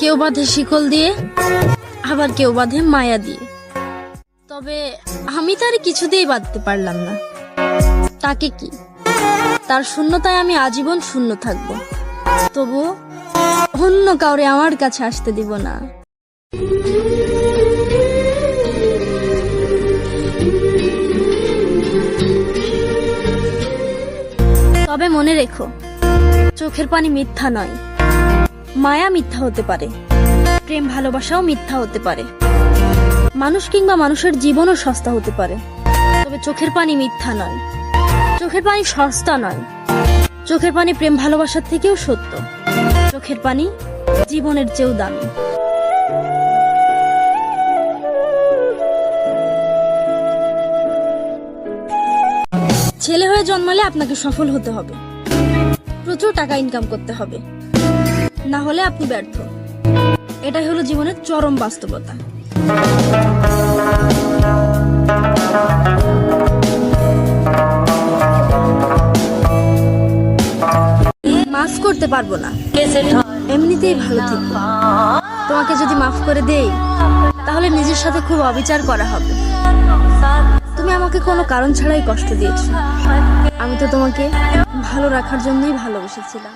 কেউ বাঁধে শিকল দিয়ে, আবার কেউ বাঁধে মায়া দিয়ে। তবে আমি তার কিছুতেই বাঁধতে পারলাম না। তাকে কি? তার শূন্যতায় আমি আজীবন শূন্য থাকব। তবু অন্য কাউরে আমার কাছে আসতে দিব না। তবে মনে রেখো, চোখের পানি মিথ্যা নয়। মায়া মিথ্যা হতে পারে। প্রেম ভালোবাসাও মিথ্যা হতে পারে। মানুষ কিংবা মানুষের জীবনও সস্তা হতে পারে। তবে চোখের পানি মিথ্যা নয়। চোখের পানি সস্তা নয়। চোখের পানি প্রেম ভালোবাসার থেকেও সত্য। চোখের পানি জীবনের চেয়েও দামি। ছেলে হয়ে জন্মালে আপনাকে সফল হতে হবে। প্রচুর টাকা ইনকাম করতে হবে। না হলে আপনি ব্যর্থ। এটাই হলো জীবনের চরম বাস্তবতা। মাফ করতে পারব না। এমনিতেই ভালো থেকো তোমাকে যদি মাফ করে দেই, তাহলে নিজের সাথে খুব অবিচার করা হবে। তুমি আমাকে কোনো কারণ ছাড়াই কষ্ট দিয়েছ। আমি তো তোমাকে ভালো রাখার জন্যই ভালোবেসেছিলাম।